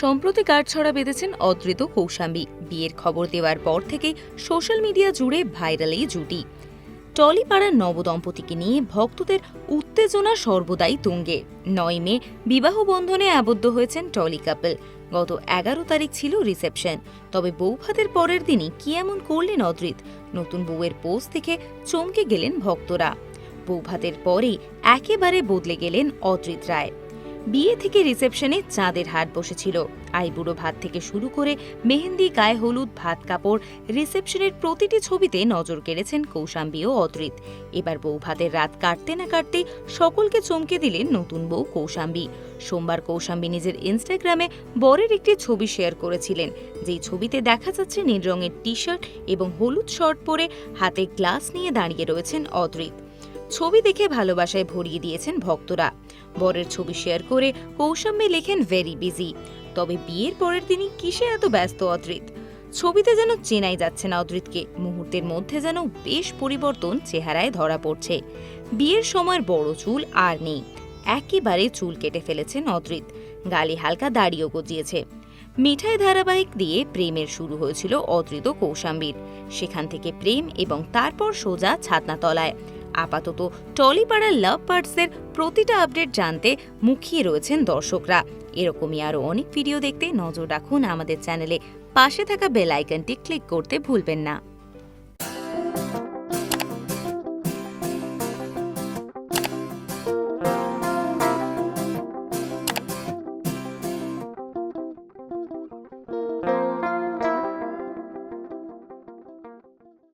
সম্প্রতি কাঠছড়া বেঁধেছেন অদৃত কৌশাম্বী। বিয়ের খবর দেওয়ার পর থেকেই সোশ্যাল মিডিয়া জুড়ে ভাইরাল এই জুটি। টলিপাড়ার নবদম্পতিকে নিয়ে ভক্তদের উত্তেজনা সর্বদাই তুঙ্গে। নয় মে বিবাহ বন্ধনে আবদ্ধ হয়েছেন টলি কাপল। গত এগারো তারিখ ছিল রিসেপশন। তবে বৌভাতের পরের দিনই কি এমন করলেন অদ্রিত নতুন বউয়ের পোস্ট থেকে চমকে গেলেন ভক্তরা। বৌভাতের পরেই একেবারে বদলে গেলেন অদ্রিত রায়। বিয়ে থেকে রিসেপশনে চাঁদের হাট বসেছিল। আইবুড়ো ভাত থেকে শুরু করে মেহেন্দি, গায়ে হলুদ, ভাত কাপড় রিসেপশনের প্রতিটি ছবিতে নজর কেড়েছেন কৌশাম্বী ও অদ্রিত। এবার বউ ভাতের রাত কাটতে না কাটতেই সকলকে চমকে দিলেন নতুন বউ কৌশাম্বী। সোমবার কৌশাম্বী নিজের ইনস্টাগ্রামে বরের একটি ছবি শেয়ার করেছিলেন। যেই ছবিতে দেখা যাচ্ছে নীল রঙের টি শার্ট এবং হলুদ শর্ট পরে হাতে গ্লাস নিয়ে দাঁড়িয়ে রয়েছেন অদ্রিত। ছবি দেখে ভালোবাসায় ভরিয়ে দিয়েছেন ভক্তরা। বরের ছবি শেয়ার করে কৌশাম্বী লেখেন ভেরি বিজি তবে বিয়ের পরের দিনই কিসে এত ব্যস্ত অদ্রিত? ছবিতে যেন চেনাই যাচ্ছে না অদ্রিতকে, মুহূর্তের মধ্যে যেন বেশ পরিবর্তন চেহারায় ধরা পড়ছে। বিয়ের সময়ের বড় চুল আর নেই, একেবারে চুল কেটে ফেলেছেন অদ্রিত। গালে হালকা দাড়িও গজিয়েছে। মিঠাই ধারাবাহিক দিয়ে প্রেমের শুরু হয়েছিল অদ্রিত কৌশাম্বীর। সেখান থেকে প্রেম এবং তারপর সোজা ছাতনাতলায় আপাতত টলিপাড়ার লাভ পার্টসের প্রতিটা আপডেট জানতে মুখিয়ে রয়েছেন দর্শকরা। এরকমই আরও অনেক ভিডিও দেখতে নজর রাখুন আমাদের চ্যানেলে। পাশে থাকা বেল আইকনটি ক্লিক করতে ভুলবেন না।